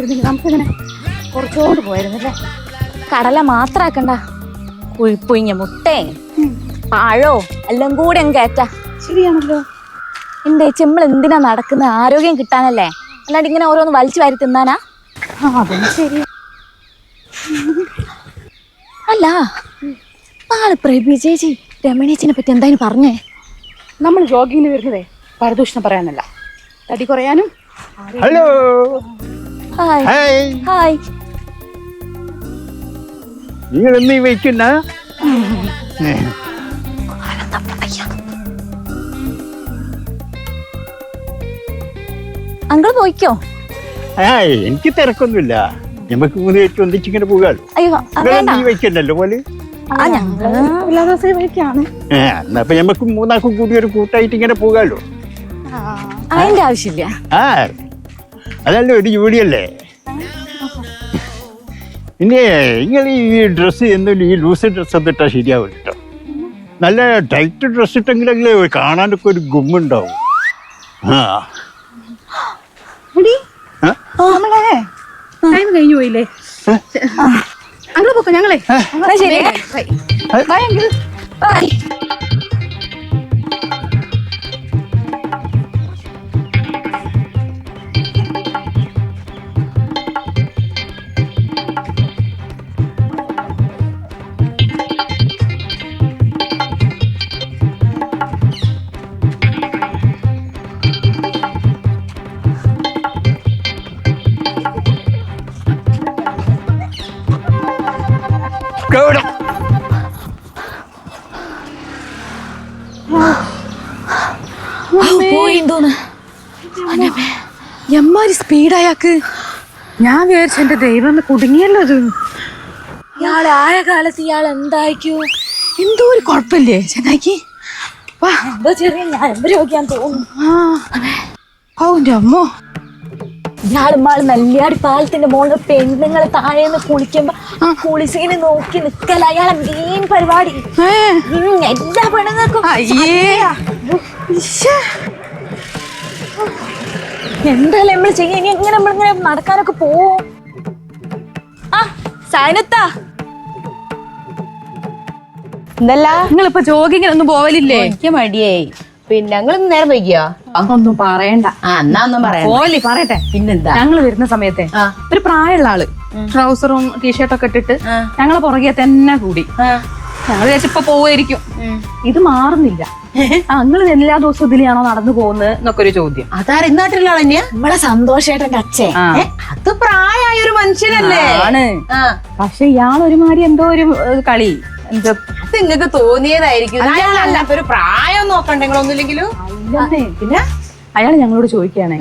എടുത്തിരുന്നെങ്കിൽ നമുക്കിങ്ങനെ കുറച്ചുകൊണ്ട് പോയിരുന്നില്ലേ കടല മാത്രാക്കണ്ട. കുഴിപ്പുഴിഞ്ഞ മുട്ടേ പാഴോ എല്ലാം കൂടെ അങ്ങ് കയറ്റ. ശരിയാണല്ലോ. എന്റെ ചെമ്മൾ എന്തിനാ നടക്കുന്ന? ആരോഗ്യം കിട്ടാനല്ലേ? അല്ലാണ്ട് ഇങ്ങനെ ഓരോന്ന് വലിച്ചു വാരി തിന്നാനാ? അതും ശരി. അല്ല നാളെ പ്രഭി ചേച്ചി രമണേച്ചിനെ പറ്റി എന്തായാലും പറഞ്ഞേ? നമ്മൾ ജോഗിങ്ങിന് വരുന്നതേ പരദൂഷണം പറയാനല്ല. തടി കുറയാനും ഹലോ. ഹായ് ഹായ് നിങ്ങൾ എന്നീ വയ്ക്കുന്ന അങ്കിൾ പോയിക്കോ? ഹായ് എനിക്ക് തിരക്കൊന്നുമില്ല. നമുക്ക് മൂന്ന് വെച്ച് ഒന്നിച്ചിങ്ങനെ പോകാലോ എന്നീ വയ്ക്കണ്ടല്ലോ പോലെ എന്നാ നമുക്ക് മൂന്നാക്കും കൂടി ഒരു കൂട്ടായിട്ട് ഇങ്ങനെ പോകാലോ. അതിന്റെ ആവശ്യമില്ല. ആ അതല്ല ഒരു ജോലിയല്ലേ പിന്നെ നിങ്ങൾ ഈ ഡ്രസ്സ് എന്തും ഈ ലൂസ് ഡ്രസ്സ് ഒന്നും ഇട്ടാൽ ശരിയാവില്ല കേട്ടോ നല്ല ടൈറ്റ് ഡ്രസ്സ് ഇട്ടെങ്കിലല്ലേ കാണാനൊക്കെ ഒരു ഗുമ്മുണ്ടാവും. ആ. എടി. ആ? നമ്മളെ. ടൈം കഴിഞ്ഞു പോയില്ലേ? അങ്ങനെ പോക്കോ ഞങ്ങളെ. ശരി. ബൈ അങ്കിൾ ബൈ പോയിന്തോന്ന് എമ്മാരി സ്പീഡായാക്ക് ഞാൻ വിചാരിച്ചു എന്റെ ദൈവം കുടുങ്ങിയല്ലോ അത് ഇയാൾ ആയ കാലത്ത് ഇയാൾ എന്തായിക്കോ? എന്തോ ഒരു കുഴപ്പമില്ലേ ചെന്നായിക്ക്? വാ. എന്തോ ചെറിയ ഞാൻ രോഗ്യാൻ തോന്നുന്നു. ആ. ഓ എന്റെ അമ്മോ. ഇയാളും ആൾ നെല്ലിയാടി പാലത്തിന്റെ മോളിൽ പെണ്ണുങ്ങളെ നിന്ന് കുളിക്കുമ്പോ ആ കുളിസീന് നോക്കി നിക്കല. അയാളെ മെയിൻ പരിപാടി. ഉം, എല്ലാ പെണ്ണുങ്ങൾക്കും അയ്യേ. ഇശ്ശേ. എന്തായാലും നമ്മൾ ചെയ്യാൻ ഇനി എങ്ങനെ നമ്മളിങ്ങനെ നടക്കാനൊക്കെ പോവും? ആ സൈനത്താ എന്തല്ല നിങ്ങളിപ്പോ ജോഗിങ്ങിനൊന്നും പോവലില്ലേ? എനിക്ക് മടിയായി. പിന്നെ ഞങ്ങൾ നേരം വൈകിയോ? ഒന്നും പറയണ്ട. ആ എന്നാ ഒന്നും പറയാം പറയട്ടെ. പിന്നെന്താ? ഞങ്ങൾ വരുന്ന സമയത്തെ ഒരു പ്രായമുള്ള ആൾ. ട്രൗസറും ടീഷർട്ടൊക്കെ ഇട്ടിട്ട് ഞങ്ങളെ പുറകെ തന്നെ കൂടി. ഞങ്ങൾ ചേച്ചിപ്പോ പോവായിരിക്കും. ഇത് മാറുന്നില്ല. അങ്ങൾ എല്ലാ ദിവസവും ഇതിലെയാണോ നടന്നു പോകുന്നത് എന്നൊക്കെ ഒരു ചോദ്യം. അതാര? ഇന്നാട്ടിലുള്ള നമ്മളെ സന്തോഷേട്ടന്റെ അച്ഛൻ. അത് പ്രായമായ ഒരു മനുഷ്യനല്ലേ? ആണ്. പക്ഷെ ഇയാൾ ഒരുമാതിരി എന്തോ ഒരു കളി. എന്താ നിങ്ങക്ക് തോന്നിയതായിരിക്കും. അയാളല്ല ഒരു പ്രായം നോക്കണ്ടേ നിങ്ങളൊന്നുമില്ലെങ്കിലും? പിന്നെ അയാൾ ഞങ്ങളോട് ചോദിക്കുകയാണ്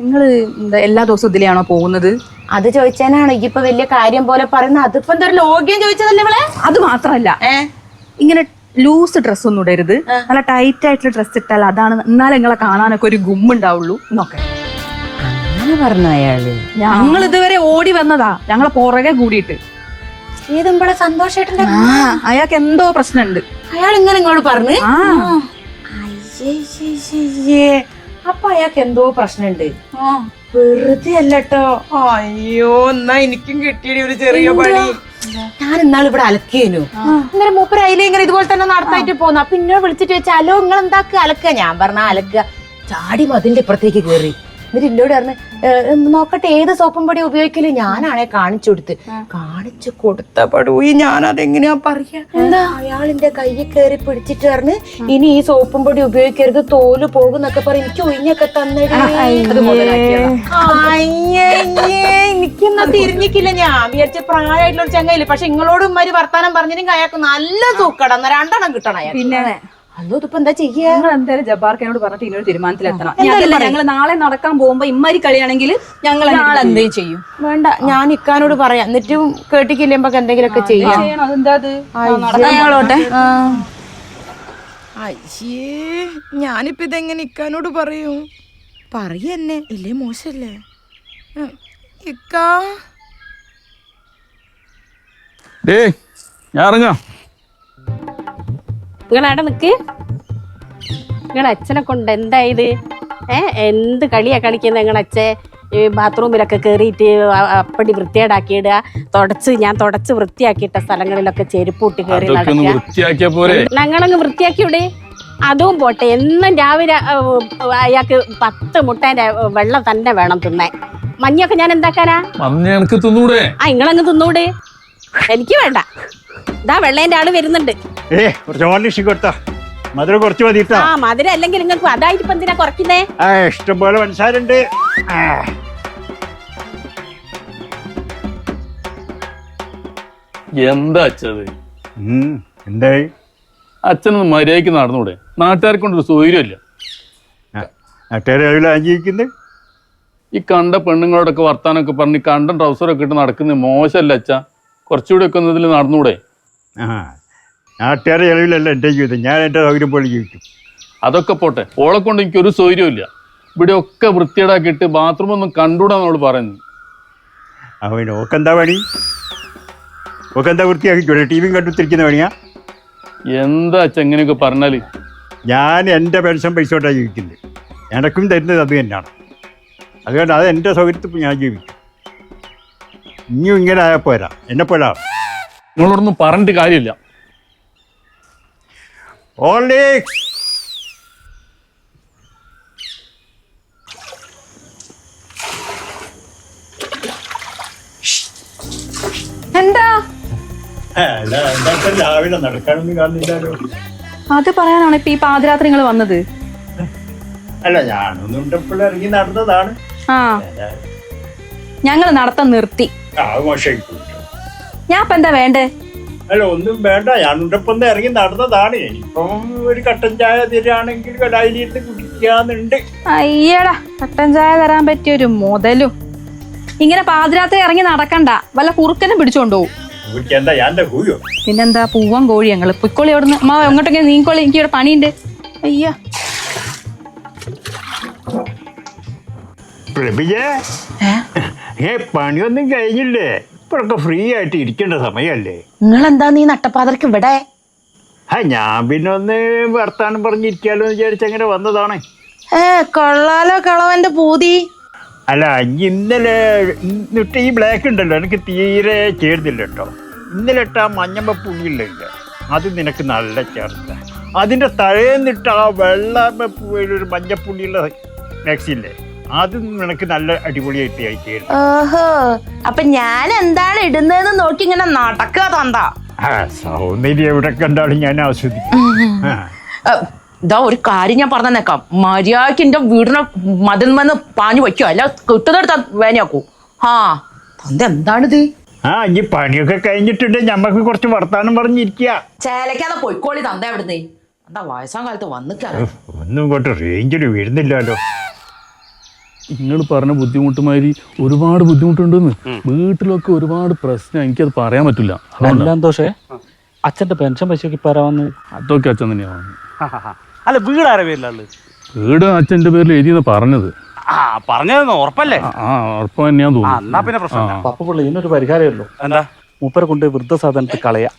നിങ്ങൾ എന്താ എല്ലാ ദിവസവും ഇതിലെയാണോ പോകുന്നത്? അത് ചോദിച്ചാനാണ്. ഇപ്പൊ വലിയ കാര്യം പോലെ പറയുന്നത്. അതിപ്പോ എന്തൊരു ലോഗ്യം ചോദിച്ചതല്ലേ ഇവളെ? അത് മാത്രല്ല ഇങ്ങനെ ലൂസ് ഡ്രസ് ഒന്നും ഇടരുത്. നല്ല ടൈറ്റ് ആയിട്ടുള്ള ഡ്രസ് ഇട്ടാൽ അതാണ് എന്നാലും നിങ്ങളെ കാണാനൊക്കെ ഒരു ഗുമ്മുണ്ടാവുള്ളൂ എന്നൊക്കെ. അങ്ങനെ പറഞ്ഞു അയാൾ. ഞങ്ങൾ ഇതുവരെ ഓടി വന്നതാ. ഞങ്ങളെ പുറകെ കൂടിയിട്ട്. സന്തോഷായിട്ടുണ്ട് ആ അയാൾക്ക് എന്തോ പ്രശ്നമുണ്ട്. അയാൾ ഇങ്ങനെ ഇങ്ങോട്ട് പറഞ്ഞു. ആ. അപ്പൊ അയാൾക്ക് എന്തോ പ്രശ്നമുണ്ട് വെറുതെ അല്ലട്ടോ. അയ്യോ എന്നാ എനിക്കും കിട്ടിയ ഒരു ചെറിയ പണി. ഞാൻ ഇന്നാൾ ഇവിടെ അലക്കേനു. ഇങ്ങനെ മൂപ്പര് അതിലെ ഇങ്ങനെ ഇതുപോലെ തന്നെ നടത്തായിട്ട് പോന്നു. അപ്പൊ ഇന്നോട് വിളിച്ചിട്ട് വെച്ചാലോ നിങ്ങൾ എന്താക്കുക അലക്കുക ഞാൻ പറഞ്ഞ അലക്കുക. ചാടി മതിന്റെ ഇപ്പുറത്തേക്ക് കയറി എന്നിട്ട് എന്നോട് പറഞ്ഞു നോക്കട്ടെ ഏത് സോപ്പും പൊടി ഉപയോഗിക്കൽ? ഞാനാണെ കാണിച്ചു കൊടുത്ത്. കാണിച്ചു കൊടുത്ത പടുവി ഞാൻ അതെങ്ങനെയാ പറയാ അയാളിന്റെ കയ്യിൽ കയറി പിടിച്ചിട്ട് പറഞ്ഞ് ഇനി ഈ സോപ്പും പൊടി ഉപയോഗിക്കരുത് തോൽ പോകുന്നൊക്കെ പറയും. എനിക്ക് ഒഴിഞ്ഞൊക്കെ തന്നെ എനിക്കെന്നാ തിരിഞ്ഞിക്കില്ല ഞാൻ. വിചാരിച്ച പ്രായമായിട്ടുള്ള ഒരു ചങ്ങയില്ല? പക്ഷെ നിങ്ങളോട് ഉമ്മാര് വർത്താനം പറഞ്ഞില്ലെങ്കിൽ അയാൾക്ക് നല്ല തൂക്കട. രണ്ടെണ്ണം കിട്ടണം പിന്നെ? അല്ലോ ഇതിപ്പോ എന്താ ചെയ്യാ? ഞങ്ങൾ എന്തായാലും ജബ്ബാർക്കനോട് പറഞ്ഞിട്ട് ഇനിയൊരു തീരുമാനത്തിലെത്തണം ഞങ്ങൾ നാളെ നടക്കാൻ പോകുമ്പോ ഇമ്മാരി കളിയാണെങ്കിൽ ഞങ്ങൾ എന്തേ ചെയ്യും. വേണ്ട. ഞാൻ ഇക്കാനോട് പറയാം. എന്നിട്ടും കേട്ടിക്കില്ലുമ്പോ എന്തെങ്കിലുമൊക്കെ ചെയ്യാം. ചെയ്യണം? അതെന്താ അത്? ഞങ്ങളോട്ടെ അയ്യേ. ഞാനിപ്പോ ഇതെങ്ങനെ ഇക്കാനോട് പറയൂ? പറയന്നെ ഇല്ലേ മോശല്ലേ. ഇക്കാ. ഞാൻ ഇറങ്ങാം. നിങ്ങൾ അവിടെ നിക്ക്. നിങ്ങളെ അച്ഛനെ കൊണ്ട് എന്തായത്? ഏ എന്ത് കളിയാ കളിക്കുന്നത് നിങ്ങളെ അച്ഛൻ ഈ ബാത്റൂമിലൊക്കെ കയറിയിട്ട് അപ്പടി വൃത്തിയേടാക്കിയിടുക തുടച്ച് ഞാൻ തുടച്ച് വൃത്തിയാക്കിയിട്ട സ്ഥലങ്ങളിലൊക്കെ ചെരുപ്പൂട്ടി കയറി നടക്കുക. ഞങ്ങളങ്ങ് വൃത്തിയാക്കി ഇവിടെ അതും പോട്ടെ എന്നും രാവിലെ അയാൾക്ക് പത്ത് മുട്ടേന്റെ വെള്ളം തന്നെ വേണം തിന്നാൻ. മഞ്ഞൊക്കെ ഞാൻ എന്താക്കാനാ? മഞ്ഞ എനിക്ക് തിന്നൂടെ. ആ നിങ്ങളങ്ങ് തിന്നൂട്. എനിക്ക് വേണ്ട. ഇതാ വെള്ളേന്റെ ആൾ വരുന്നുണ്ട്. ഏ കുറച്ച് ഓർലിഷ് കൊടുത്താ. മധുരം കുറച്ച് മതിട്ടാ. ആ മധുരം അല്ലെങ്കിൽ നിങ്ങൾക്ക് അതായിരിക്കും എന്തിനാ കുറയ്ക്കുന്നേ? ആ ഇഷ്ടം പോലെ പഞ്ചസാരുണ്ട് ആ. എന്താ അച്ഛത്? ഉം, എന്തായി? അച്ഛനൊന്ന് മര്യാദയ്ക്ക് നടന്നൂടെ. നാട്ടുകാരെ കൊണ്ടൊരു സൗകര്യമില്ല. നാട്ടുകാരെ ഈ കണ്ട പെണ്ണുങ്ങളോടൊക്കെ വർത്താനൊക്കെ പറഞ്ഞ് ഈ കണ്ട ട്രൗസറൊക്കെ ഇട്ട് നടക്കുന്നത് മോശമല്ല അച്ഛ. കുറച്ചുകൂടി ഒക്കെ ഇതിൽ നടന്നൂടെ? ആ നാട്ടുകാരെ ചെലവിലല്ല എന്റെ ജീവിതം. ഞാൻ എന്റെ സൗകര്യം പോലെ ജീവിക്കും. അതൊക്കെ പോട്ടെ. ഓളെ കൊണ്ട് എനിക്ക് ഒരു സൗകര്യമില്ല ഇവിടെ ഒക്കെ വൃത്തിയേടാക്കിയിട്ട് ബാത്റൂം ഒന്നും കണ്ടൂടാന്നോട് പറയുന്നു അവൻ ഓക്കെന്താ പണി? ഓക്കെന്താ വൃത്തിയാക്കിക്കൂടെ? ടി വിയും കണ്ടുത്തിരിക്കുന്ന പണിയാ? എന്താ ചെങ്ങനെയൊക്കെ പറഞ്ഞാൽ ഞാൻ എന്റെ പെൻഷൻ പൈസ കൊണ്ടാണ് ജീവിക്കുന്നത്. എനക്കും തരുന്നത് അത് തന്നെയാണ്. അതുകൊണ്ട് അത് എന്റെ സൗകര്യത്തിൽ ഞാൻ ജീവിക്കും. ഇനിയും ഇങ്ങനെ ആയാൽ പോരാ. എന്നെ പോരാ. നിങ്ങളോടൊന്നും പറഞ്ഞിട്ട് കാര്യമില്ല. ഓൺലി. എന്താ? രാവിലെ നടക്കാനൊന്നും കാണില്ലല്ലോ അത് പറയാനാണ് ഇപ്പൊ ഈ പാതിരാത്രി നിങ്ങൾ വന്നത്. അല്ല ഞാനൊന്നും ഇറങ്ങി നടന്നതാണ്. ആ. ഞങ്ങൾ നടത്തം നിർത്തി. ഞാൻ ഇപ്പൊ എന്താ വേണ്ടേ? അല്ല ഒന്നും വേണ്ട. ഞാനുണ്ടപ്പം ഇറങ്ങി നടന്നതാണ്. ഇപ്പം ഒരു കട്ടൻ ചായ തരാണെങ്കിൽ കടായിലിരുന്ന് കുടിക്കാന്നുണ്ട്. അയ്യടാ കട്ടൻ ചായ തരാൻ പറ്റിയ ഒരു മുതലും. ഇങ്ങനെ പാതിരാത്രി ഇറങ്ങി നടക്കണ്ട. വല്ല കുറുക്കനും പിടിച്ചോണ്ടോ ഞാൻ പിന്നെന്താ പൂവൻ കോഴി ഞങ്ങൾ. പൊയ്ക്കോളി അവിടുന്ന്. അമ്മ എങ്ങോട്ടെങ്കിലും നീക്കോളി എനിക്ക് ഇവിടെ പണിയുണ്ട്. അയ്യ. പ്രഭിജേ. ഏ പണിയൊന്നും കഴിഞ്ഞില്ലേ? ഇപ്പോഴൊക്കെ ഫ്രീ ആയിട്ട് ഇരിക്കേണ്ട സമയമല്ലേ നിങ്ങളെന്താ നീ നട്ടപ്പാതർക്ക് ഇവിടെ? ആ ഞാൻ പിന്നെ ഒന്ന് വർത്താനം പറഞ്ഞിരിക്കാലോ എന്ന് വിചാരിച്ച് അങ്ങനെ വന്നതാണ്. ഏ കൊള്ളാലോ കളവന്റെ പൂതി. അല്ല ഇന്നലെ ഇന്നിട്ട് ഈ ബ്ലാക്ക് ഉണ്ടല്ലോ എനിക്ക് തീരെ ചേർന്നില്ല കേട്ടോ. ഇന്നലെ ഇട്ട ആ മഞ്ഞമ്മപ്പുള്ളിയില്ല അത് നിനക്ക് നല്ല ചേർത്ത. അതിന്റെ തഴേന്നിട്ട് ആ വെള്ള ഒരു മഞ്ഞപ്പുള്ളിയുള്ള മാക്സി അത് നിനക്ക് നല്ല അടിപൊളിയായിട്ട് ചേരും ഓഹോ. അപ്പൊ ഞാൻ എന്താണ് ഇടുന്നതെന്ന് നോക്കി ഇങ്ങനെ നടക്കുക തന്താ? ആ സൗന്ദര്യം എവിടെ കണ്ടാലും ഞാൻ ആസ്വദിക്കും. ആ. ഇതാ ഒരു കാര്യം ഞാൻ പറഞ്ഞേക്കാം. മര്യാദയ്ക്ക് എന്റെ വീടിനെ മതിൽമെന്ന് പാഞ്ഞു വയ്ക്കോ അല്ല കിട്ടുന്നെടുത്ത വേനയാക്കൂ ആ തന്ത എന്താണിത്? ആ ഇനി പണിയൊക്കെ കഴിഞ്ഞിട്ടുണ്ട്. ഞമ്മക്ക് കുറച്ച് വർത്താനം പറഞ്ഞിരിക്കുക ചേലക്കാതെ പൊയ്ക്കോളി തന്ത എവിടുന്ന് എന്താ വയസ്സാം കാലത്ത് വന്നിക്കാ ഒന്നും ഇങ്ങോട്ട് റേഞ്ചിൽ വീഴുന്നില്ലല്ലോ. നിങ്ങൾ പറഞ്ഞ ബുദ്ധിമുട്ടുമാതിരി ഒരുപാട് ബുദ്ധിമുട്ടുണ്ടെന്ന്. വീട്ടിലൊക്കെ ഒരുപാട് പ്രശ്നം എനിക്കത് പറയാൻ പറ്റില്ല. എല്ലാം ദോഷേ അച്ഛന്റെ പെൻഷൻ പൈസക്ക് ആരാ അതൊക്കെ അച്ഛൻ തന്നെയാണ് അല്ല വീട് ആരെ പേരിലാണ് വീട് അച്ഛന്റെ പേരിൽ എഴുതിയെന്ന് പറഞ്ഞത്. ആ പറഞ്ഞതെന്ന് ഉറപ്പല്ലേ? ആ, ഉറപ്പ് തന്നെയാന്ന് തോന്നുന്നു. എന്നാ പിന്നെ പ്രശ്നം ആ. പപ്പ പിള്ള ഇതിനൊരു പരിഹാരമല്ലോ എന്താ? മൂപ്പരെ കൊണ്ട് വൃദ്ധസാധനത്തിൽ കളയാ.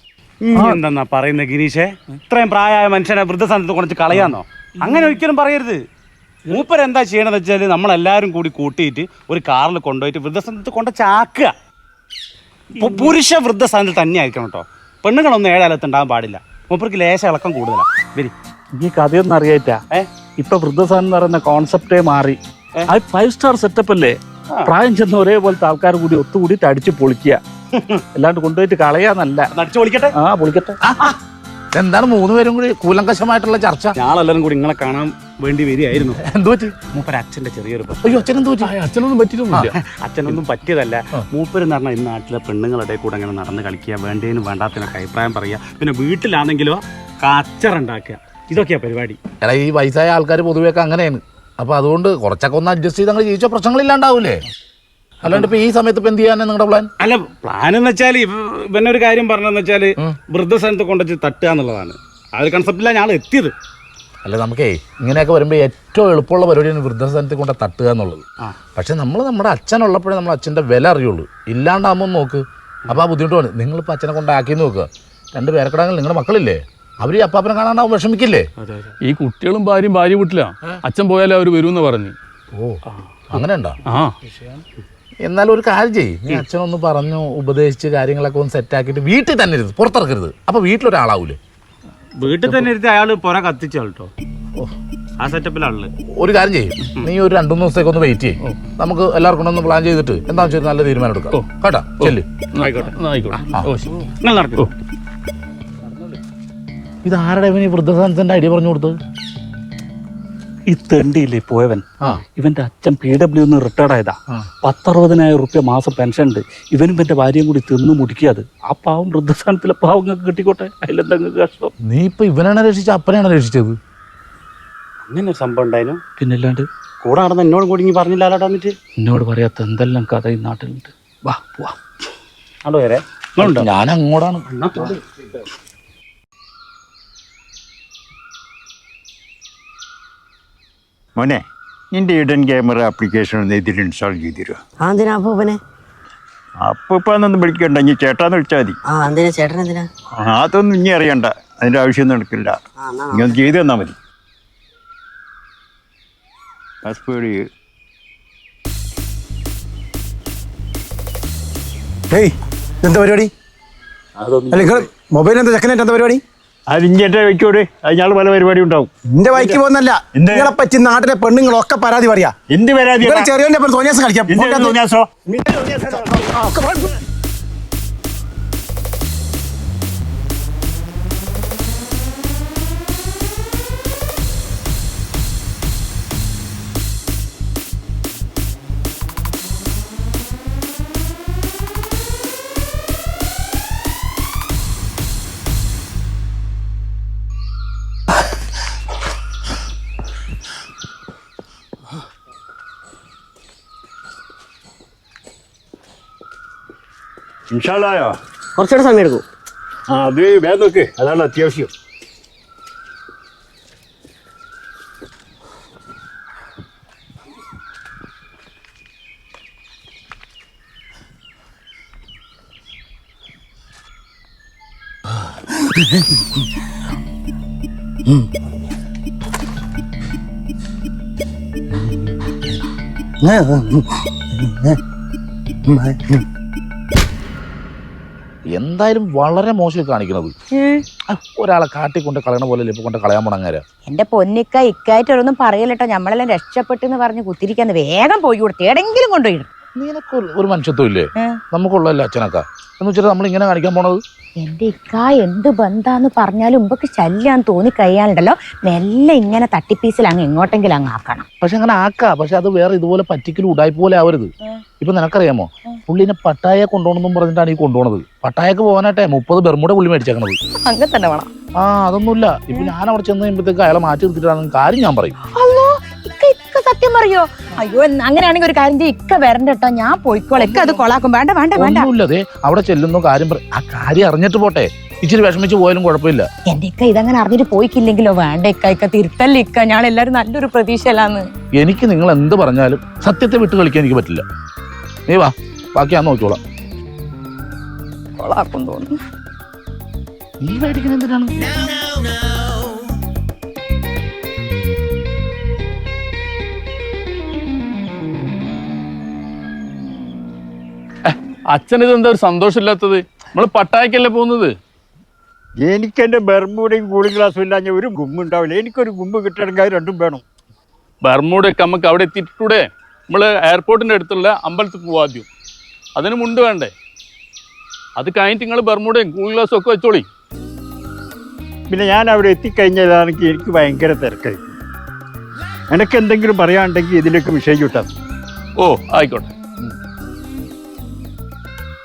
എന്താ പറയുന്നത് ഗിരീഷേ? ഇത്രയും പ്രായമായ മനുഷ്യനെ വൃദ്ധസാധനത്തിൽ കൊണ്ടു കളയാന്നോ? അങ്ങനെ ഒരിക്കലും പറയരുത്. മൂപ്പർ എന്താ ചെയ്യണമെന്ന് വെച്ചാൽ നമ്മളെല്ലാവരും കൂടി കൂട്ടിയിട്ട് ഒരു കാറിൽ കൊണ്ടുപോയിട്ട് വൃദ്ധസ്ഥാനത്ത് കൊണ്ട് ചാക്കുക. പു- പുരുഷ വൃദ്ധസ്ഥാനത്തിൽ തന്നെ ആയിരിക്കണം കേട്ടോ പെണ്ണുങ്ങളൊന്നും ഏഴാലത്ത് ഉണ്ടാകാൻ പാടില്ല. മൂപ്പർക്ക് ലേശ ഇളക്കം കൂടുതലാണ് വരി. ഈ കഥയൊന്നും അറിയാറ്റ? ഇപ്പൊ വൃദ്ധസ്ഥാനം എന്ന് പറയുന്ന കോൺസെപ്റ്റേ മാറി. അത് ഫൈവ് സ്റ്റാർ സെറ്റപ്പ് അല്ലേ? പ്രായം ചെന്ന ഒരേപോലത്തെ ആൾക്കാർ കൂടി ഒത്തുകൂടിയിട്ട് അടിച്ച് പൊളിക്കുക. അല്ലാണ്ട് കൊണ്ടുപോയിട്ട് കളയാന്നല്ല നടിച്ചു വിളിക്കട്ടെ ആ പൊളിക്കട്ടെ. എന്താണ് മൂന്ന് പേരും കൂടി കൂലങ്കശമായിട്ടുള്ള ചർച്ച? ഞാളെല്ലാരും കൂടി നിങ്ങളെ കാണാൻ വേണ്ടി വരികയായിരുന്നു. എന്തു പറ്റി? അച്ഛന്റെ ചെറിയൊരു പ്രശ്നം. അയ്യോ ആ, അച്ഛനൊന്നും പറ്റിയിട്ടൊന്നുമില്ല അച്ഛനൊന്നും പറ്റിയതല്ല. മൂപ്പര് എന്ന് പറഞ്ഞാൽ ഈ നാട്ടിലെ പെണ്ണുങ്ങളുടെ കൂടെ അങ്ങനെ നടന്ന് കളിക്കുക വേണ്ടതിനും വേണ്ടാത്തതിനൊക്കെ അഭിപ്രായം പറയുക പിന്നെ വീട്ടിലാണെങ്കിലോ കച്ചറുണ്ടാക്കുക ഇതൊക്കെയാ പരിപാടി. എടാ ഈ വയസ്സായ ആൾക്കാർ പൊതുവെയൊക്കെ അങ്ങനെയാണ്. അപ്പൊ അതുകൊണ്ട് കുറച്ചൊക്കെ ഒന്ന് അഡ്ജസ്റ്റ് ചെയ്ത് അങ്ങനെ ജീവിച്ച പ്രശ്നങ്ങളില്ലാണ്ടാവൂലേ? അല്ലാണ്ട് ഇപ്പൊ ഈ സമയത്ത് ഇപ്പൊ എന്ത് ചെയ്യാനാ നിങ്ങളുടെ പ്ലാൻ അല്ല പ്ലാൻ എന്ന് വെച്ചാൽ പിന്നെ ഒരു കാര്യം പറഞ്ഞതെന്ന് വെച്ചാൽ വൃദ്ധസ്ഥാനത്ത് കൊണ്ടുവച്ച് തട്ടുക എന്നുള്ളതാണ്. ആ ഒരു കൺസെപ്റ്റിലാണ് ഞാൻ എത്തിയത്. അല്ല നമുക്കേ ഇങ്ങനെയൊക്കെ വരുമ്പോൾ ഏറ്റവും എളുപ്പമുള്ള പരിപാടിയാണ് വൃദ്ധസ്ഥാനത്തിൽ കൊണ്ട് തട്ടുക എന്നുള്ളത്. പക്ഷെ നമ്മൾ നമ്മുടെ അച്ഛനുള്ളപ്പോഴേ നമ്മൾ അച്ഛന്റെ വില അറിയുള്ളൂ. ഇല്ലാണ്ടാകുമ്പോൾ നോക്ക്. അപ്പോൾ ആ ബുദ്ധിമുട്ട് വേണം നിങ്ങളിപ്പോൾ അച്ഛനെ കൊണ്ടാക്കി നോക്കുക രണ്ട് പേരക്കടങ്ങൾ നിങ്ങളുടെ മക്കളില്ലേ? അവർ ഈ അപ്പാപ്പനെ കാണാണ്ടാവും വിഷമിക്കില്ലേ? ഈ കുട്ടികളും ഭാര്യയും ഭാര്യ വീട്ടിലാ. അച്ഛൻ പോയാലേ അവർ വരുമെന്ന് പറഞ്ഞു. ഓ അങ്ങനെ ഉണ്ടോ ആ എന്നാലും ഒരു കാര്യം ചെയ്യ്. ഈ അച്ഛനൊന്ന് പറഞ്ഞു ഉപദേശിച്ച് കാര്യങ്ങളൊക്കെ ഒന്ന് സെറ്റാക്കിയിട്ട് വീട്ടിൽ തന്നെ ഇരുത് പുറത്തിറക്കരുത്. അപ്പോൾ വീട്ടിലൊരാളാവൂലേ? വീട്ടിൽ തന്നെ ഇരുത്തി അയാൾ പുറം കത്തിച്ചു കേട്ടോ ആ സെറ്റപ്പിലാണല്ലേ ഒരു കാര്യം ചെയ്യും. നീ ഒരു രണ്ടു മൂന്ന് ദിവസത്തേക്ക് ഒന്ന് വെയിറ്റ് ചെയ്യും. നമുക്ക് എല്ലാവർക്കും ഒന്ന് പ്ലാൻ ചെയ്തിട്ട് എന്താണെന്ന് വെച്ചാൽ നല്ല തീരുമാനം എടുക്കാം. കേട്ടാ? ചെല്ലു. ആയിക്കോട്ടെ. ആയിക്കോട്ടെ. ഓ ശരി. നിങ്ങൾ നടക്കും. ഇത് ആരുടെ ഇവന് ഈ വൃദ്ധസദനത്തിന്റെ ഐഡിയ പറഞ്ഞു കൊടുത്തത്? ഈ തെണ്ടിയില്ലേ പോയവൻ? ഇവന്റെ അച്ഛൻ പി ഡബ്ല്യു നിന്ന് റിട്ടയർഡ് ആയതാ. പത്തറുപതിനായിരം റുപ്യ മാസം പെൻഷൻ ഉണ്ട്. ഇവനും ഇവന്റെ ഭാര്യയും കൂടി തിന്നു മുടിക്കാത് ആ പാവം വൃദ്ധസ്ഥാനത്തിലെ പാവങ്ങൾക്ക് കിട്ടിക്കോട്ടെ? അതിലെന്തെങ്കിലും കഷ്ടം? നീ ഇപ്പൊ ഇവനാണ് രക്ഷിച്ച അപ്പനെയാണ് രക്ഷിച്ചത്? അങ്ങനെ ഒരു സംഭവം ഉണ്ടായിരുന്നു പിന്നല്ലാണ്ട്? കൂടെ നടന്ന എന്നോട് കൂടി ഇനി പറഞ്ഞില്ലാലോട്ടോ എന്നിട്ട്? എന്നോട് പറയാത്ത എന്തെല്ലാം കഥ ഈ നാട്ടിലുണ്ട്. വാ പോവാ. അവിടെ വരെ ഞാൻ അങ്ങോട്ടാണ് മോനെ നിന്റെ ഇടൻ ക്യാമറ ആപ്ലിക്കേഷൻ ഒന്ന് ഇതിൽ ഇൻസ്റ്റാൾ ചെയ്തിരുമോ എന്തിനാ അപ്പൂപ്പനെ? വിളിക്കണ്ട ഇനി ചേട്ടാന്ന് വിളിച്ചാൽ മതി. ആ എന്തിനാ ചേട്ടൻ എന്തിനാ? ആ, അതൊന്നും ഇനി അറിയണ്ട അതിന്റെ ആവശ്യമൊന്നും എന്നാ ഇനി ഒന്ന് ചെയ്തു തന്നാൽ മതി. പാസ്പോർട്ട് എന്താ പരിപാടി? അല്ല നിങ്ങൾ മൊബൈൽ എന്താ ചെക്കനായിട്ട് എന്താ പരിപാടി? അത് ഇഞ്ചേന്റെ വയ്ക്കോട് അത് ഞങ്ങൾ പല പരിപാടി ഉണ്ടാവും. എന്റെ വൈക്ക് പോകുന്നല്ല. എന്ത്? നിങ്ങളെ പറ്റി നാട്ടിലെ പെണ്ണുങ്ങളൊക്കെ പരാതി പറയാ. എന്ത് പരാതി ചെറിയ തോന്നിയാസം കളിക്കാം. തോന്നിയാസോ? ഇൻഷാല്ലായോ കുറച്ചുകൂടെ സമയം എടുക്കും ആ അത് വേഗം നോക്ക് അതാണ് അത്യാവശ്യം എന്തായാലും വളരെ മോശം കാണിക്കുന്നത്. ഒരാളെ കാട്ടിക്കൊണ്ട് കളയണ പോലെ ഇപ്പൊ കൊണ്ട് കളയാൻ പോണങ്ങാര എന്റെ പൊന്നിക്ക ഇക്കായിട്ട് ഒന്നും പറയലട്ടോ നമ്മളെല്ലാം രക്ഷപ്പെട്ടെന്ന് പറഞ്ഞ് കുത്തിരിക്കാന്ന് വേഗം പോയി കൊടുത്ത് എവിടെങ്കിലും കൊണ്ടുപോയി. നിനക്ക് ഒരു- മനുഷ്യത്വം ഇല്ലേ? ഏ. അച്ഛനൊക്കെ? എന്ന് വെച്ചിട്ട് നമ്മൾ ഇങ്ങനെ കാണിക്കാൻ പോണത്? എന്റെ ഇക്ക എന്ത് ബന്ധാന്ന് പറഞ്ഞാലും ഉമ്പക്ക് ശല്യാന്ന് തോന്നി കഴിയാനുണ്ടല്ലോ മെല്ലെ ഇങ്ങനെ തട്ടിപ്പീസിൽ അങ്ങ് എങ്ങോട്ടെങ്കിലും അങ്ങ് ആക്കണം. പക്ഷെ അങ്ങനെ ആക്കാ. പക്ഷെ അത് വേറെ ഇതുപോലെ പറ്റിക്കലും ഉടായ്പ പോലെ ആവരുത്. ഇപ്പൊ നിനക്കറിയാമോ? പുള്ളിനെ പട്ടായ കൊണ്ടുപോകണമെന്നും പറഞ്ഞിട്ടാണ് ഈ കൊണ്ടുപോണത്. പട്ടായക്ക് പോകാനായിട്ടെ മുപ്പത് ബെർമുട പുള്ളി മേടിച്ചേക്കണത്. അങ്ങനെ തന്നെ വേണം. ആ അതൊന്നുമില്ല. ഇപ്പൊ ഞാൻ അവിടെ ചെന്ന് കഴിയുമ്പോഴത്തേക്ക് അയാളെ മാറ്റി നിർത്തിട്ടാണെന്ന് കാര്യം ഞാൻ പറയും. പറയോ? അയ്യോ അങ്ങനെയാണെങ്കിൽ ഒരു കാര്യം ചെയ്യ്. ഇക്ക വരണ്ട കേട്ടോ ഞാൻ പോയിക്കോളെ. ഇക്ക അത് കൊളാക്കും. വേണ്ട വേണ്ട വേണ്ട. ഒന്നുമില്ലതേ അവിടെ ചെല്ലുന്നു കാര്യം പറ ആ കാര്യം അറിഞ്ഞിട്ട് പോട്ടെ. ഇച്ചിരി വിഷമിച്ച് പോയാലും കുഴപ്പമില്ല. എന്റെ ഇക്ക ഇതങ്ങനെ അറിഞ്ഞിട്ട് പോയിക്കില്ലെങ്കിലോ? വേണ്ട ഇക്ക ഇക്ക തിരുത്തല്ല ഇക്ക. ഞാൻ എല്ലാരും നല്ലൊരു പ്രതീക്ഷയിലാന്ന്. എനിക്ക് നിങ്ങൾ എന്ത് പറഞ്ഞാലും സത്യത്തെ വിട്ട് കളിക്കാൻ എനിക്ക് പറ്റില്ല. നീ വാ. ബാക്കി ഞാൻ നോക്കിക്കോളാം. കൊളാക്കും തോന്നുന്നു. നീ മേടിക്കുന്ന എന്തിനാണ്? അച്ഛൻ ഇതെന്താ ഒരു സന്തോഷമില്ലാത്തത്? നമ്മൾ പട്ടായക്കല്ലേ പോകുന്നത്? എനിക്ക് എന്റെ ബർമൂടയും കൂളിംഗ് ഗ്ലാസ്സും ഇല്ലാഞ്ഞ ഒരു ഗുമ്പ് ഉണ്ടാവില്ല. എനിക്കൊരു ഗുമ്പ് കിട്ടണമെങ്കിൽ അത് രണ്ടും വേണം. ബർമൂടൊക്കെ നമുക്ക് അവിടെ എത്തിയിട്ടൂടെ? നമ്മൾ എയർപോർട്ടിന്റെ അടുത്തുള്ള അമ്പലത്തിൽ പോവാദ്യം അതിന് മുണ്ട് വേണ്ടേ? അത് കഴിഞ്ഞിട്ട് നിങ്ങൾ ബർമൂടയും കൂളിംഗ് ഗ്ലാസ് ഒക്കെ വെച്ചോളി. പിന്നെ ഞാൻ അവിടെ എത്തിക്കഴിഞ്ഞതാണെങ്കിൽ എനിക്ക് ഭയങ്കര തിരക്കായി. എനിക്ക് എന്തെങ്കിലും പറയാണ്ടെങ്കിൽ ഇതിലേക്ക് മെസ്സേജ് വിട്ടാൽ ഓ ആയിക്കോട്ടെ.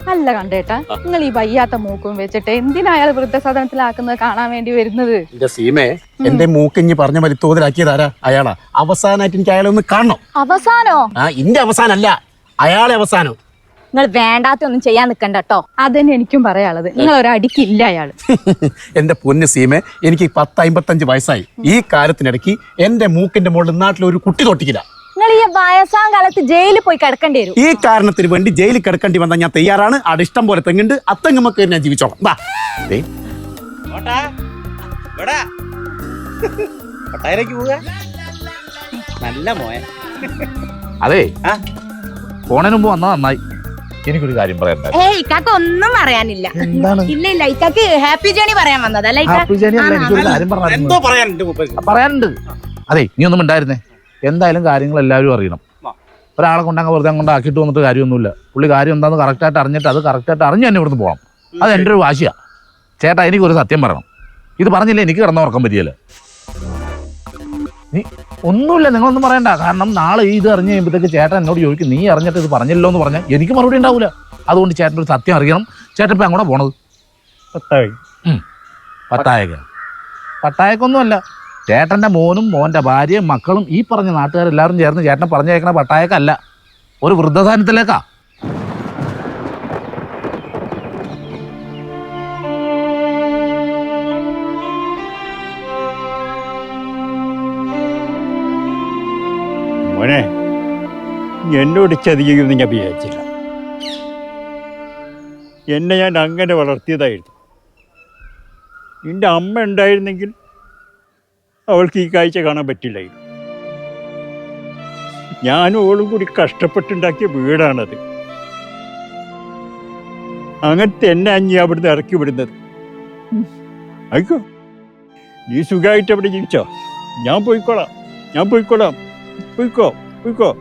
അല്ല കണ്ടേട്ടാ നിങ്ങൾ ഈ വയ്യാത്ത മൂക്കും വെച്ചിട്ട് എന്തിനാ അയാൾ വൃദ്ധസദനത്തിലാക്കുന്നത് കാണാൻ വേണ്ടി വരുന്നത്? എന്റെ സീമേ എന്റെ മൂക്കിഞ്ഞ് പറഞ്ഞ മതി തോതിലാക്കിയതാരാ അയാളാ? അവസാനായിട്ട് എനിക്ക് അയാളെ ഒന്ന് കാണണം. അവസാനോ? ആ ഇന്റെ അവസാനല്ല അയാളെ അവസാനോ. നിങ്ങൾ വേണ്ടാത്ത ഒന്നും ചെയ്യാൻ നിൽക്കണ്ട കേട്ടോ അതന്നെ എനിക്കും പറയാനുള്ളത്. നിങ്ങൾ ഒരടിക്കില്ല അയാൾ അയാൾ. എന്റെ പൊന്ന് സീമെ എനിക്ക് പത്ത് അമ്പത്തഞ്ച് വയസ്സായി. ഈ കാലത്തിനിടയ്ക്ക് എന്റെ മൂക്കിന്റെ മുകളിൽ നാട്ടിൽ ഒരു കുട്ടി തൊട്ടിക്കില്ല. നിങ്ങൾ ഈ വയസ്സാം കാലത്ത് ജയിലിൽ പോയി കിടക്കേണ്ടി വരും. ഈ കാരണത്തിന് വേണ്ടി ജയിലിൽ കിടക്കേണ്ടി വന്നാൽ ഞാൻ തയ്യാറാണ്. അവിടെ ഇഷ്ടം പോലെ തെങ്ങുണ്ട്. അത്തെങ്ങുമൊക്കെ ഞാൻ ജീവിച്ചോളാം. വാ നല്ല മോയ അതെ. മുമ്പ് നന്നായി. എനിക്കൊരു കാര്യം പറയണ്ട ഏയ് ഇക്കാക്ക് ഒന്നും പറയാനില്ല. ഇല്ല ഇല്ല. ഇക്കാക്ക് ഹാപ്പി ജേണി പറയാൻ വന്നതല്ല ഹാപ്പി ജേണി അല്ല എനിക്കൊരു കാര്യം എന്തോ പറഞ്ഞു പറയാനുണ്ട് പറയാനുണ്ട്. അതെ നീ ഒന്നും ഉണ്ടായിരുന്നേ എന്തായാലും കാര്യങ്ങൾ എല്ലാവരും അറിയണം ഒരാളെ കൊണ്ടങ്ങ് വെറുതെ അങ്ങോട്ട് ആക്കിയിട്ട് വന്നിട്ട് കാര്യമൊന്നുമില്ല. പുള്ളി കാര്യം എന്താന്ന് കറക്റ്റായിട്ട് അറിഞ്ഞിട്ട് അത് കറക്റ്റായിട്ട് അറിഞ്ഞ് തന്നെ ഇവിടുന്ന് പോകണം അത് എന്റെ ഒരു വാശിയാ. ചേട്ടാ എനിക്കൊരു സത്യം പറയണം. ഇത് പറഞ്ഞില്ലേ എനിക്ക് കിടന്നുറക്കം പറ്റിയല്ല നീ ഒന്നുമില്ല നിങ്ങളൊന്നും പറയണ്ട. കാരണം നാളെ ഈ ഇത് അറിഞ്ഞ് കഴിയുമ്പോഴത്തേക്ക് ചേട്ടൻ എന്നോട് ചോദിക്കും നീ അറിഞ്ഞിട്ട് ഇത് പറഞ്ഞല്ലോ എന്ന് പറഞ്ഞാൽ എനിക്ക് മറുപടി ഉണ്ടാവില്ല അതുകൊണ്ട് ചേട്ടൻ ഒരു സത്യം അറിയണം. ചേട്ടൻ ഇപ്പം അങ്ങോട്ടാണ് പോണത്? പത്തായി. പത്തായക പട്ടായക്കൊന്നുമല്ല ചേട്ടന്റെ മോനും മോന്റെ ഭാര്യയും മക്കളും ഈ പറഞ്ഞ നാട്ടുകാരെല്ലാവരും ചേർന്ന് ചേട്ടനെ പറഞ്ഞേക്കണ പട്ടായക്കല്ല. ഒരു വൃദ്ധസാനത്തിലേക്കാ. എന്നോട് ചതിയെന്ന് ഞാൻ വിചാരിച്ചില്ല. എന്നെ ഞാൻ അങ്ങനെ വളർത്തിയതായിരുന്നു. എന്റെ അമ്മ ഉണ്ടായിരുന്നെങ്കിൽ അവൾക്ക് ഈ കാഴ്ച കാണാൻ പറ്റില്ലായിരുന്നു. ഞാനും ഓളും കൂടി കഷ്ടപ്പെട്ടുണ്ടാക്കിയ വീടാണത്. അങ്ങനത്തെ എന്നെ അഞ്ഞി അവിടുന്ന് ഇറക്കി വിടുന്നത്. ആയിക്കോ. നീ സുഖമായിട്ട് അവിടെ ജീവിച്ചോ? ഞാൻ പോയിക്കോളാം. ഞാൻ പോയിക്കോളാം. പോയിക്കോ പോയിക്കോ.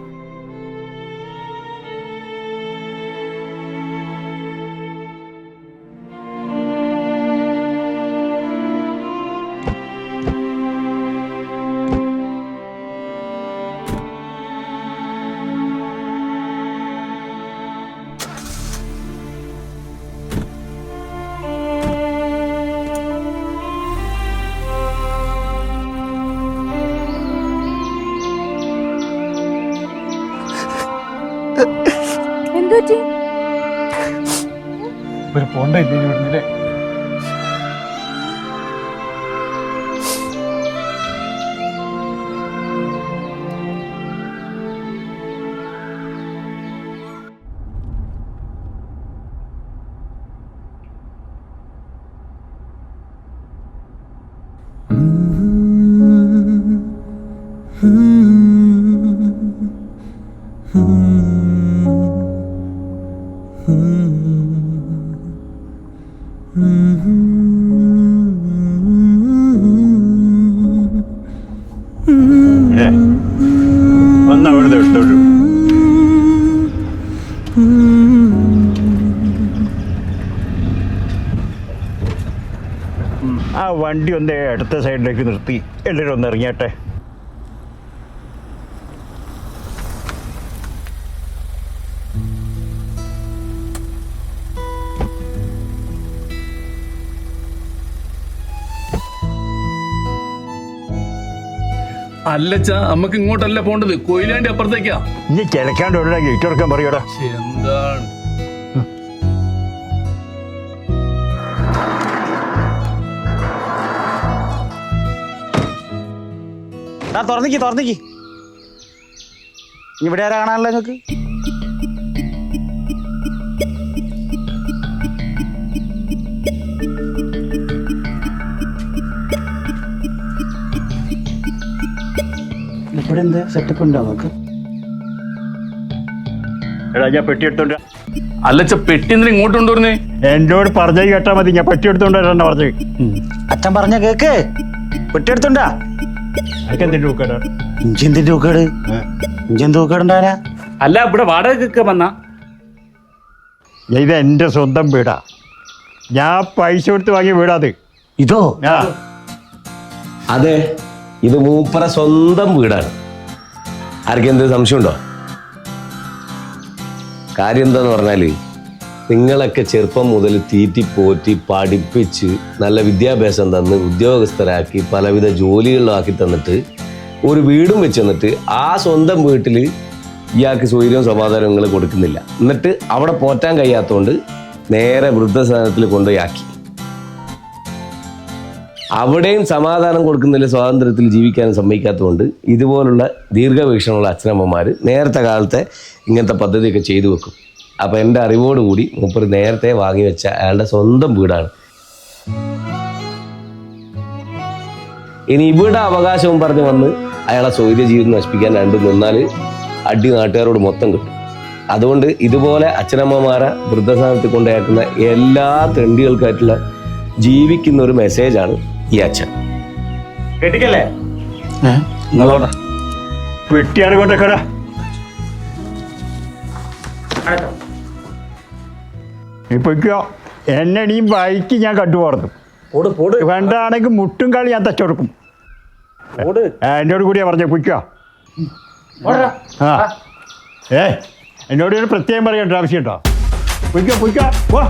ആ വണ്ടി ഒന്ന് അടുത്ത സൈഡിലേക്ക് നിർത്തി. എല്ലാവരും ഒന്ന് ഇറങ്ങിയട്ടെ. അല്ലച്ചാ നമുക്ക് ഇങ്ങോട്ടല്ല പോണ്ടത്. കൊയിലാണ്ടി അപ്പുറത്തേക്കാ. നീ കിഴക്കാണ്ട് ഗേറ്റ് തുറക്കാൻ പറയൂടാ. എന്താണ്? ആ തുറന്നിക്ക് തുറന്നിക്ക്. ഇവിടെ ആരാ കാണാനല്ലോ നിങ്ങൾക്ക്? ഇവിടെ എന്താ സെറ്റപ്പ് ഉണ്ടോ നമുക്ക് എടാ ഞാൻ പെട്ടി എടുത്തോണ്ട് അല്ലച്ച പെട്ടി എന്തിനാ ഇങ്ങോട്ട് കൊണ്ടുവരുന്നേ? എന്നോട് പറഞ്ഞ കേട്ടാ മതി. ഞാൻ പെട്ടി എടുത്തോണ്ട് വരാനാ പറഞ്ഞത്. അച്ഛൻ പറഞ്ഞ കേക്ക്. പെട്ടിയെടുത്തുണ്ടാ അതൊക്കെ അല്ല ഇവിടെ വാടക വന്നാ. ഇത് എന്റെ സ്വന്തം വീടാ. ഞാൻ പൈസ കൊടുത്ത് വാങ്ങിയ വീടാത് ഇതോ? അതെ ഇത് മൂപ്പറ സ്വന്തം വീടാണ്. ആർക്കെന്ത് സംശയമുണ്ടോ? കാര്യം എന്താന്ന് പറഞ്ഞാൽ നിങ്ങളൊക്കെ ചെറുപ്പം മുതൽ തീറ്റി പോറ്റി പഠിപ്പിച്ച് നല്ല വിദ്യാഭ്യാസം തന്ന് ഉദ്യോഗസ്ഥരാക്കി പലവിധ ജോലികളിലാക്കി തന്നിട്ട് ഒരു വീടും വെച്ച് തന്നിട്ട് ആ സ്വന്തം വീട്ടിൽ ഇയാൾക്ക് സ്വൈര്യവും സമാധാനവും നിങ്ങൾ കൊടുക്കുന്നില്ല. എന്നിട്ട് അവിടെ പോറ്റാൻ കഴിയാത്തതുകൊണ്ട് നേരെ വൃദ്ധസദനത്തിൽ കൊണ്ടുപോയി അവിടെയും സമാധാനം കൊടുക്കുന്നില്ല സ്വാതന്ത്ര്യത്തിൽ ജീവിക്കാനും സമ്മതിക്കാത്തതുകൊണ്ട് ഇതുപോലുള്ള ദീർഘവീക്ഷണമുള്ള അച്ഛനമ്മമാർ നേരത്തെ കാലത്തെ ഇങ്ങനത്തെ പദ്ധതിയൊക്കെ ചെയ്തു വെക്കും. അപ്പോൾ എന്റെ അറിവോടുകൂടി മൂപ്പർ നേരത്തെ വാങ്ങി വെച്ച അയാളുടെ സ്വന്തം വീടാണ്. ഇനി ഇവിടെ അവകാശവും പറഞ്ഞ് വന്ന് അയാളെ സ്വൈര്യ ജീവിതം നശിപ്പിക്കാൻ രണ്ടും നിന്നാൽ അടി നാട്ടുകാരോട് മൊത്തം കിട്ടും. അതുകൊണ്ട് ഇതുപോലെ അച്ഛനമ്മമാരെ വൃദ്ധസ്ഥാനത്ത് കൊണ്ടേക്കുന്ന എല്ലാ തെണ്ടികൾക്കായിട്ടുള്ള ജീവിക്കുന്ന ഒരു മെസ്സേജാണ് ഈ അച്ഛൻ. കേട്ടിക്കല്ലേ? വെട്ടിയാണ് കൊണ്ടേക്കടാ ഇപ്പൊ എന്നെ നീ വഴിക്ക് ഞാൻ പോട് വേണ്ടാണെങ്കിൽ മുട്ടും കളി ഞാൻ തച്ചെടുക്കും. എന്നോട് കൂടിയാ പറഞ്ഞ പൊയ്ക്കോ. ആ. ഏ എന്നോട് ഒരു പ്രത്യേകം പറയേണ്ട ആവശ്യമുണ്ടോ പൊയ്ക്കോ പൊയ്ക്കോ. പോ.